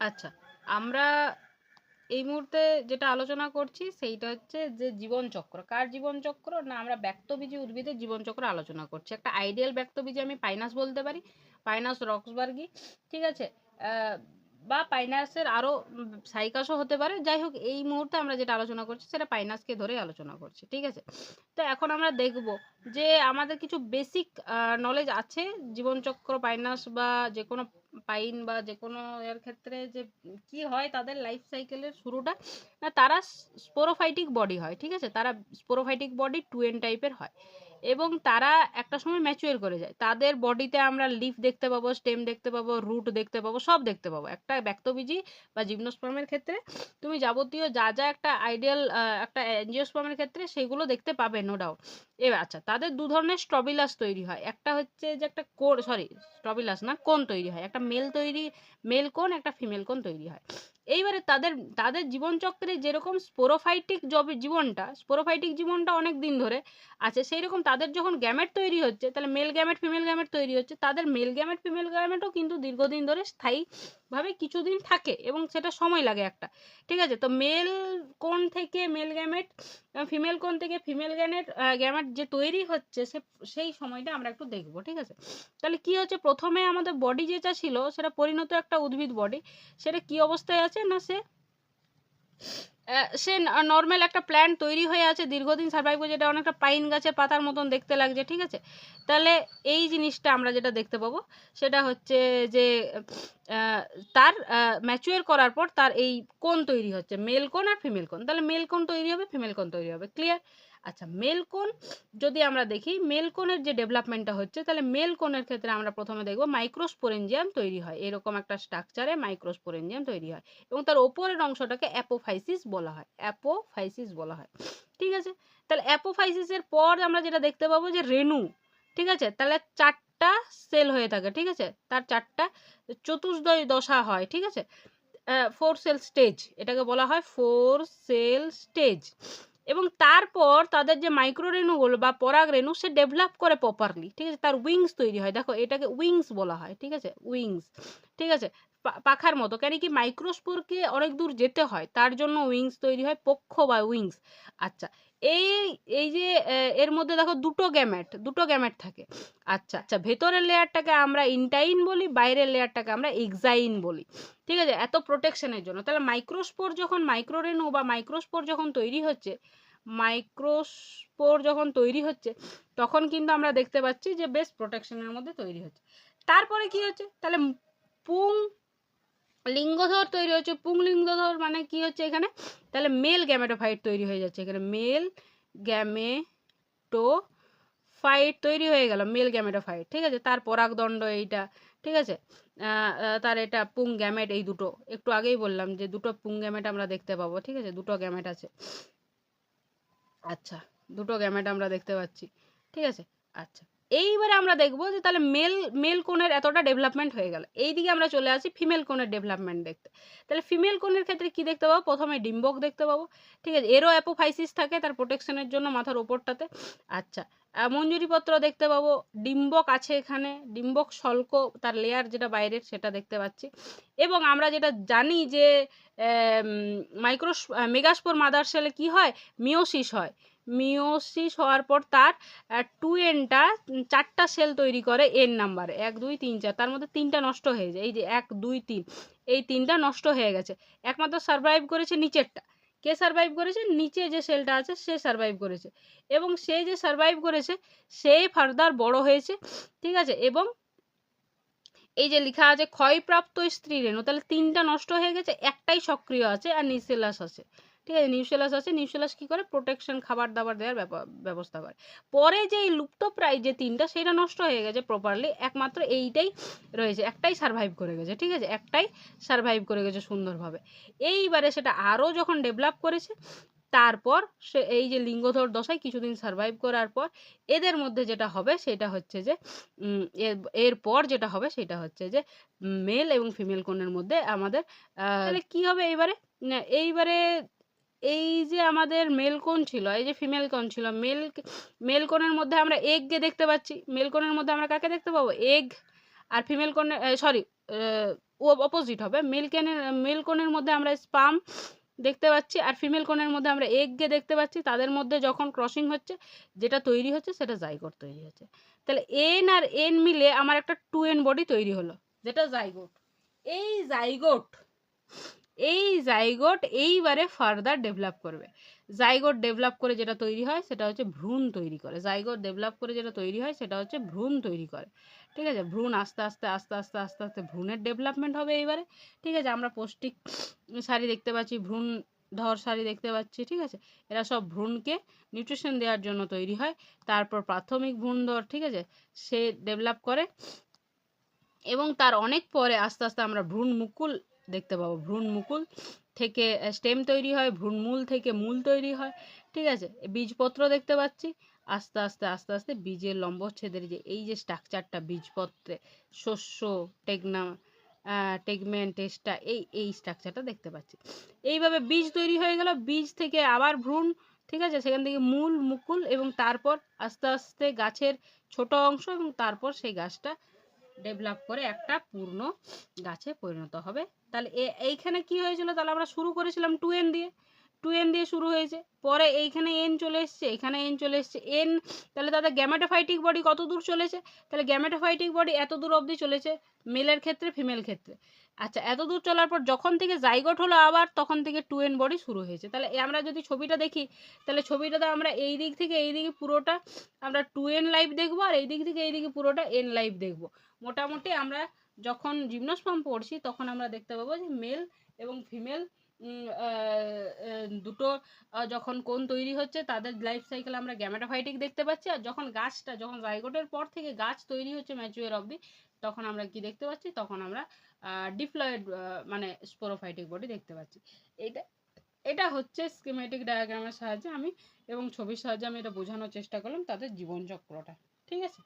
আচ্ছা আমরা এই মুহূর্তে যেটা আলোচনা করছি সেইটা হচ্ছে যে জীবনচক্র। কার জীবনচক্র? না, আমরা ব্যক্তবীজী উদ্ভিদের জীবনচক্র আলোচনা করছি। একটা আইডিয়াল ব্যক্তবীজী আমি পাইনাস বলতে পারি, পাইনাস রক্সবার্গি, ঠিক আছে? বা পাইনাসের আরও সাইকাসও হতে পারে। যাই হোক, এই মুহূর্তে আমরা যেটা আলোচনা করছি সেটা পাইনাসকে ধরে আলোচনা করছি, ঠিক আছে? তো এখন আমরা দেখব যে আমাদের কিছু বেসিক নলেজ আছে, জীবনচক্র, পাইনাস বা যে কোনো পাইন বা যে কোনো এর ক্ষেত্রে যে কি হয় তাদের লাইফ সাইকেলের শুরুটা, তারা স্পোরোফাইটিক বডি হয়, ঠিক আছে? তারা স্পোরোফাইটিক বডি টু এন টাইপের হয়। এবং তারা একটা সময় ম্যাচুয়ার করে যায়। তাদের বডিতে আমরা লিফ দেখতে পাবো স্টেম দেখতে পাবো রুট দেখতে পাবো, সব দেখতে পাবো। একটা ব্যক্তবীজি বা জিমনোস্পার্মের ক্ষেত্রে তুমি যাবতীয় যা যা একটা আইডিয়াল একটা অ্যাঞ্জিওস্পার্মের ক্ষেত্রে সেগুলো দেখতে পাবে নো ডাউট এবার আচ্ছা তাদের দু ধরনের স্ট্রবিলাস তৈরি হয়। একটা হচ্ছে যে একটা কোর সরি স্ট্রবিলাস না কোন তৈরি হয়। একটা মেল তৈরি মেল কোন একটা ফিমেল কোন তৈরি হয়। এইবারে তাদের তাদের জীবনচক্রে যেরকম স্পোরোফাইটিক জব জীবনটা স্পোরোফাইটিক জীবনটা অনেক দিন ধরে আছে সেই রকম তাদের যখন গ্যামেট তৈরি হচ্ছে, তাহলে মেল গ্যামেট ফিমেল গ্যামেট তৈরি হচ্ছে, তাদের মেল গ্যামেট ফিমেল গ্যামেটও কিন্তু দীর্ঘদিন ধরে স্থায়ীভাবে কিছুদিন থাকে এবং সেটা সময় লাগে একটা, ঠিক আছে? তো মেল কোন থেকে মেল গ্যামেট ফিমেল কোন থেকে ফিমেল গ্যামেট গ্যামেট যে তৈরি হচ্ছে, সে, সেই সময়টা আমরা একটু দেখব, ঠিক আছে? তাহলে কি হচ্ছে? প্রথমে আমাদের বডি যেটা ছিল, সেটা পরিণত একটা উদ্ভিদ বডি সেটা কি অবস্থায় আছে? না সে? সে নর্মাল একটা প্ল্যান্ট তৈরি হয়ে আছে, দীর্ঘদিন সার্ভাইভ করে যেটা অনেকটা পাইন গাছের পাতার মতন দেখতে লাগছে, ঠিক আছে? তাহলে এই জিনিসটা আমরা যেটা দেখতে পাবো, সেটা হচ্ছে যে তার ম্যাচুয়ার করার পর তার এই কোন তৈরি হচ্ছে মেল কোন আর ফিমেল কোন তাহলে মেল কোন তৈরি হবে ফিমেল কোন তৈরি হবে ক্লিয়ার আচ্ছা মেল কোন যদি আমরা দেখি মেল কোনের যে ডেভেলপমেন্টটা হচ্ছে, তাহলে মেল কোনের ক্ষেত্রে আমরা প্রথমে দেখব মাইক্রোস্পোরেঞ্জিয়াম তৈরি হয়। এরকম একটা স্ট্রাকচারে মাইক্রোস্পোরেঞ্জিয়াম তৈরি হয় এবং তার ওপরের অংশটাকে অ্যাপোফাইসিস বলা হয়, অ্যাপোফাইসিস বলা হয়। ঠিক আছে? তাহলে অ্যাপোফাইসিসের পর আমরা যেটা দেখতে পাবো যে রেণু, ঠিক আছে? তাহলে চারটা সেল হয়ে থাকে, ঠিক আছে? তার চারটা চতুর্দয় দশা হয়, ঠিক আছে? ফোর সেল স্টেজ এটাকে বলা হয় ফোর সেল স্টেজ এবং তারপর তাদের যে মাইক্রো রেনুগুলো বা পরাগ রেণু, সে ডেভেলপ করে প্রপারলি ঠিক আছে? তার উইংস তৈরি হয়। দেখো, এটাকে উইংস বলা হয়, ঠিক আছে? উইংস ঠিক আছে? পাখার মতো। কেন কি মাইক্রোস্পোরকে অনেক দূর যেতে হয়, তার জন্য উইংস তৈরি হয়, পক্ষ বা উইংস আচ্ছা এই এই যে এর মধ্যে দেখো দুটো গ্যামেট দুটো গ্যামেট থাকে। আচ্ছা আচ্ছা ভেতরের লেয়ারটাকে আমরা ইনটাইন বলি, বাইরের লেয়ারটাকে আমরা এক্সাইন বলি। ঠিক আছে? এত প্রোটেকশনের জন্য। তাহলে মাইক্রোস্পোর যখন মাইক্রোরেনু বা মাইক্রোস্পোর যখন তৈরি হচ্ছে মাইক্রোস্পোর যখন তৈরি হচ্ছে, তখন কিন্তু আমরা দেখতে পাচ্ছি যে বেশ প্রোটেকশনের মধ্যে তৈরি হচ্ছে। তারপরে কি হচ্ছে? তাহলে পুং লিঙ্গধর তৈরি হচ্ছে পুংলিঙ্গধর মানে কি হচ্ছে এখানে? তাহলে মেল গ্যামেটোফাইট তৈরি হয়ে যাচ্ছে। এখানে মেল গ্যামেটো ফাইট তৈরি হয়ে গেল মেল গ্যামেটোফাইট ঠিক আছে? তার পরাগদণ্ড এইটা, ঠিক আছে? তার এটা পুং গ্যামেট এই দুটো। একটু আগেই বললাম যে দুটো পুং গ্যামেট আমরা দেখতে পাবো, ঠিক আছে? দুটো গ্যামেট আছে। আচ্ছা দুটো গ্যামেট আমরা দেখতে পাচ্ছি, ঠিক আছে? আচ্ছা। এইবারে আমরা দেখব যে তাহলে মেল মেল কোণের এতটা ডেভেলপমেন্ট হয়ে গেল। এই দিকে আমরা চলে আসি ফিমেল কোণের ডেভেলপমেন্ট দেখতে। তাহলে ফিমেল কোণের ক্ষেত্রে কি দেখতে পাবো? প্রথমে ডিম্বক দেখতে পাবো। ঠিক আছে এরও অ্যাপোফাইসিস থাকে তার প্রোটেকশনের জন্য মাথার ওপরটাতে। আচ্ছা মঞ্জুরিপত্র দেখতে পাবো। ডিম্বক আছে এখানে, ডিম্বক শল্ক তার লেয়ার যেটা বাইরের সেটা দেখতে পাচ্ছি। এবং আমরা যেটা জানি যে মাইক্রোস মেগাস্পোর মাদার সেলে কি হয়? মিওসিস হয়। মিওসিস হওয়ার পর তার টু এনটা চারটা সেল তৈরি করে এন নাম্বারে এক, দুই, তিন, চার, তার মধ্যে তিনটা নষ্ট হয়ে যায়। এই যে এক, দুই, তিন, এই তিনটা নষ্ট হয়ে গেছে। একমাত্র সার্ভাইভ করেছে নিচেরটা। কে সার্ভাইভ করেছে? নিচে যে সেলটা আছে, সে সার্ভাইভ করেছে। এবং সে যে সার্ভাইভ করেছে, সে ফার্দার বড় হয়েছে, ঠিক আছে? এবং এই যে লেখা আছে, ক্ষয়প্রাপ্ত স্ত্রী রেণু তাহলে তিনটা নষ্ট হয়ে গেছে, একটাই সক্রিয় আছে আর নিউসেলাস আছে। ঠিক আছে নিউসেলাস আছে নিউসেলাস কি করে? প্রোটেকশন খাবার দাবার দেওয়ার ব্যবস্থা করে। পরে যে এই লুপ্তপ্রায় যে তিনটা সেটা নষ্ট হয়ে গেছে প্রপারলি একমাত্র এইটাই রয়েছে। একটাই সার্ভাইভ করে গেছে ঠিক আছে? একটাই সার্ভাইভ করে গেছে সুন্দরভাবে। এইবারে সেটা আরও যখন ডেভেলপ করেছে তারপর সে এই যে লিঙ্গধর দশায় কিছুদিন সার্ভাইভ করার পর এদের মধ্যে যেটা হবে সেটা হচ্ছে যে এর এরপর যেটা হবে সেটা হচ্ছে যে মেল এবং ফিমেল কোণের মধ্যে আমাদের তাহলে কি হবে এইবারে? না, এইবারে এই যে আমাদের মেল কোণ ছিল, এই যে ফিমেল কোণ ছিল মেল মেল কোণের মধ্যে আমরা এগকে দেখতে পাচ্ছি। মেল মধ্যে আমরা কাকে দেখতে পাবো? এগ আর ফিমেল কোণে সরি অপোজিট হবে। মেল কেনের মেল মধ্যে আমরা স্পাম দেখতে পাচ্ছি আর ফিমেল কোণের মধ্যে আমরা এগকে দেখতে পাচ্ছি। তাদের মধ্যে যখন ক্রসিং হচ্ছে, যেটা তৈরি হচ্ছে, সেটা জাইগোট তৈরি হচ্ছে। তাহলে এন আর এন মিলে আমার একটা টু এন বডি তৈরি হলো, যেটা জাইগোট এই জাইগোট এই জাইগোট এইবারে ফার্দার ডেভেলপ করবে। জাইগোট ডেভেলপ করে যেটা তৈরি হয় সেটা হচ্ছে ভ্রূণ তৈরি করে। জাইগোট ডেভেলপ করে যেটা তৈরি হয় সেটা হচ্ছে ভ্রূণ তৈরি করে। ঠিক আছে? ভ্রূণ আস্তে আস্তে আস্তে আস্তে আস্তে আস্তে ভ্রূণের ডেভেলপমেন্ট হবে এইবারে। ঠিক আছে? আমরা পৌষ্টিক শাড়ি দেখতে পাচ্ছি, ভ্রূণ ধর শাড়ি দেখতে পাচ্ছি, ঠিক আছে? এরা সব ভ্রূণকে নিউট্রিশন দেওয়ার জন্য তৈরি হয়। তারপর প্রাথমিক ভ্রূণ ধর, ঠিক আছে? সে ডেভেলপ করে। এবং তার অনেক পরে আস্তে আস্তে আমরা ভ্রূণ মুকুল দেখতে পাবো। ভ্রূণ মুকুল থেকে স্টেম তৈরি হয়, ভ্রূণ মূল থেকে মূল তৈরি হয়, ঠিক আছে? বীজপত্র দেখতে পাচ্ছি। আস্তে আস্তে আস্তে আস্তে বীজের লম্বচ্ছেদের যে, এই যে স্ট্রাকচারটা বীজপত্রে, শস্য টেকনা টেগমেন্ট টেস্টা এই এই স্ট্রাকচারটা দেখতে পাচ্ছি। এইভাবে বীজ তৈরি হয়ে গেল। বীজ থেকে আবার ভ্রূণ, ঠিক আছে? সেখান থেকে মূল, মুকুল এবং তারপর আস্তে আস্তে গাছের ছোট অংশ এবং তারপর সেই গাছটা ডেভেলপ করে একটা পূর্ণ গাছে পরিণত হবে। তাহলে এইখানে কি হয়েছিল? তাহলে আমরা শুরু করেছিলাম টু এন দিয়ে। টু এন দিয়ে শুরু হয়েছে। পরে এইখানে এন চলে এসছে, এখানে এন চলে এসছে। এন তাহলে তাদের গ্যামেটোফাইটিক বডি কত দূর চলেছে? তাহলে গ্যামেটোফাইটিক বডি এত দূর অবধি চলেছে মেলের ক্ষেত্রে ফিমেল ক্ষেত্রে। আচ্ছা এত দূর চলার পর যখন থেকে জাইগোট হলো আবার তখন থেকে টু এন বডি শুরু হয়েছে। তাহলে আমরা যদি ছবিটা দেখি, তাহলে ছবিটাতে আমরা এই দিক থেকে এই দিকে পুরোটা আমরা টু এন লাইভ দেখব আর এই দিক থেকে এই দিকে পুরোটা এন লাইভ দেখব। মোটামুটি আমরা যখন জিমনোস্পাম পড়ছি তখন আমরা দেখতে পাবো যে মেল এবং ফিমেল দুটো যখন কোন তৈরি হচ্ছে তাদের লাইফ সাইকেল আমরা গ্যামেটোফাইটিক দেখতে পাচ্ছি। আর যখন গাছটা, যখন জাইগোটের পর থেকে গাছ তৈরি হচ্ছে ম্যাচুয়ার অবধি তখন আমরা কি দেখতে পাচ্ছি? তখন আমরা ডিপ্লয়েড মানে স্পোরোফাইটিক বডি দেখতে পাচ্ছি। এটা এটা হচ্ছে স্কিমেটিক ডায়াগ্রামের সাহায্যে আমি এবং ছবির সাহায্যে আমি এটা বোঝানোর চেষ্টা করলাম তাদের জীবনচক্রটা। ঠিক আছে?